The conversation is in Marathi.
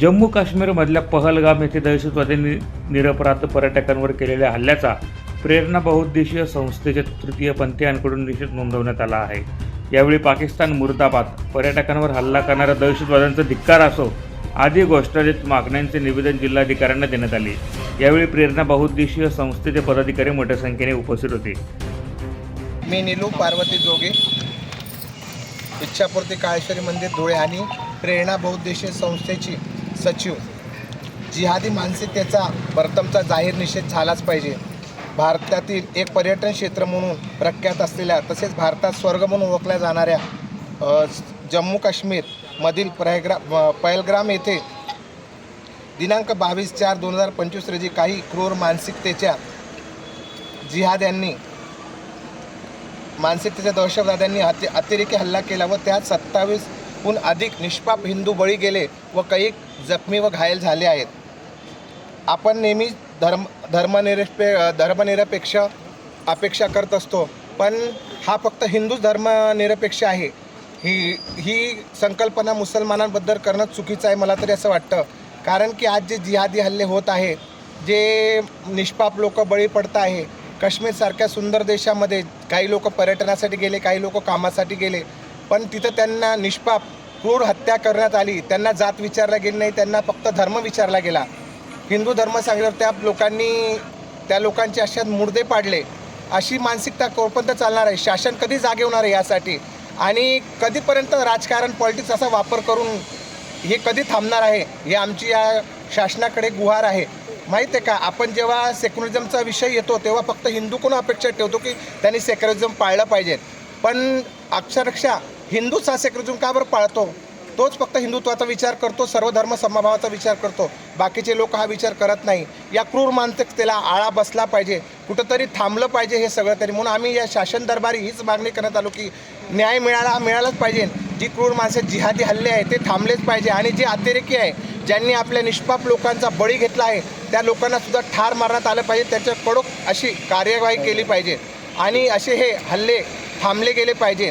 जम्मू काश्मीरमधल्या पहलगाम येथे दहशतवाद्यांनी निरपराध पर्यटकांवर केलेल्या हल्ल्याचा प्रेरणा बहुउद्देशीय संस्थेच्या तृतीयपंथीयांकडून निषेध नोंदवण्यात आला आहे. यावेळी पाकिस्तान मुर्दाबाद पर्यटकांवर हल्ला करणाऱ्या दहशतवाद्यांचा धिक्कार असो आदी घोषणादेत मागण्यांचे निवेदन जिल्हाधिकाऱ्यांना देण्यात आले. यावेळी प्रेरणा बहुउद्देशीय संस्थेचे पदाधिकारी मोठ्या संख्येने उपस्थित होते. मी निलू पार्वती जोगे इच्छापूर्ती काळेश्वरी मंदिर धुळे आणि प्रेरणा बहुउद्देशीय संस्थेची सचिव जिहादी मानसिकतेचा बर्तमचा जाहीर निषेध झालाच पाहिजे. भारतातील एक पर्यटन क्षेत्र म्हणून प्रख्यात असलेल्या तसेच भारतात स्वर्ग म्हणून ओळखल्या जाणाऱ्या जम्मू काश्मीरमधील प्रयग्रा पैलग्राम येथे दिनांक बावीस चार दोन हजार पंचवीस रोजी काही क्रूर मानसिकतेच्या जिहाद्यांनी मानसिकतेच्या दहशतवाद्यांनी अति अतिरेकी हल्ला केला व त्यात सत्तावीस हून अधिक निष्पाप हिंदू बळी गेले व काही जखमी व घायल झाले आहेत. आपण नेहमी धर्म धर्मनिरपे धर्मनिरपेक्ष अपेक्षा करत असतो पण हा फक्त हिंदूच धर्मनिरपेक्ष आहे. ही ही संकल्पना मुसलमानांबद्दल करणं चुकीचं आहे मला तरी असं वाटतं. कारण की आज जे जिहादी हल्ले होत आहे जे निष्पाप लोक बळी पडत आहे काश्मीरसारख्या सुंदर देशामध्ये काही लोक पर्यटनासाठी गेले काही लोक कामासाठी गेले पण तिथं त्यांना निष्पाप क्रूर हत्या करण्यात आली. त्यांना जात विचारला गेली नाही त्यांना फक्त धर्म विचारला गेला. हिंदू धर्म सांगितल्यावर त्या लोकांनी त्या लोकांचे अशात मुर्दे पाडले. अशी मानसिकता कोणपर्यंत चालणार आहे. शासन कधी जागे होणार आहे यासाठी? आणि कधीपर्यंत राजकारण पॉलिटिक्स असा वापर करून हे कधी थांबणार आहे? हे आमची या शासनाकडे गुहार आहे. माहीत आहे का? आपण जेव्हा सेक्युलरिझमचा विषय येतो तेव्हा फक्त हिंदूकडून अपेक्षा ठेवतो की त्यांनी सेक्युलरिझम पाळलं पाहिजे. पण अक्षरशः हिंदू हा का बरं पाळतो? तोच फक्त हिंदुत्वाचा विचार करतो सर्व धर्म समभावाचा विचार करतो. बाकीचे लोक हा विचार करत नाही. या क्रूर मानसिकतेला आळा बसला पाहिजे. कुठंतरी थांबलं पाहिजे हे सगळं तरी. म्हणून आम्ही या शासन दरबारी हीच मागणी करण्यात आलो की न्याय मिळाला मिळालाच पाहिजे. जी क्रूर माणसं जिहादी हल्ले आहे ते थांबलेच पाहिजे. आणि जे अतिरेकी आहे ज्यांनी आपल्या निष्पाप लोकांचा बळी घेतला आहे त्या लोकांना सुद्धा ठार मारण्यात आलं पाहिजे. त्याच्या कडक अशी कार्यवाही केली पाहिजे. आणि असे हे हल्ले थांबले गेले पाहिजे.